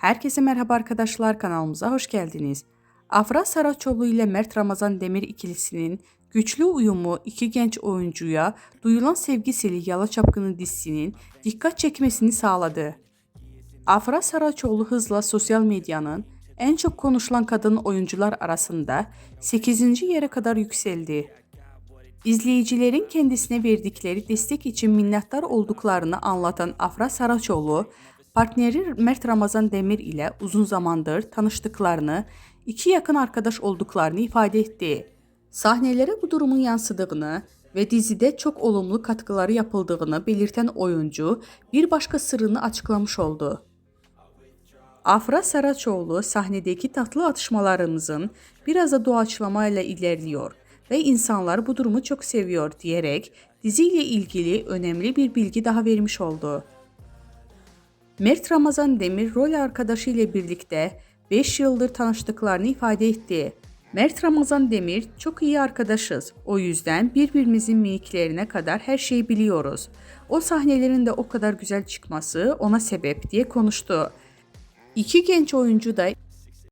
Herkese merhaba arkadaşlar kanalımıza hoş geldiniz. Afra Saraçoğlu ile Mert Ramazan Demir ikilisinin güçlü uyumu iki genç oyuncuya duyulan sevgisiyle Yala Çapkını dizisinin dikkat çekmesini sağladı. Afra Saraçoğlu hızla sosyal medyanın en çok konuşulan kadın oyuncular arasında 8. yere kadar yükseldi. İzleyicilerin kendisine verdikleri destek için minnettar olduklarını anlatan Afra Saraçoğlu, partneri Mert Ramazan Demir ile uzun zamandır tanıştıklarını, iki yakın arkadaş olduklarını ifade etti. Sahnelere bu durumun yansıdığını ve dizide çok olumlu katkıları yapıldığını belirten oyuncu bir başka sırrını açıklamış oldu. Afra Saraçoğlu sahnedeki tatlı atışmalarımızın biraz da doğaçlamayla ilerliyor ve insanlar bu durumu çok seviyor diyerek diziyle ilgili önemli bir bilgi daha vermiş oldu. Mert Ramazan Demir rol arkadaşı ile birlikte 5 yıldır tanıştıklarını ifade etti. Mert Ramazan Demir çok iyi arkadaşız. O yüzden birbirimizin mimiklerine kadar her şeyi biliyoruz. O sahnelerin de o kadar güzel çıkması ona sebep diye konuştu. İki genç oyuncu da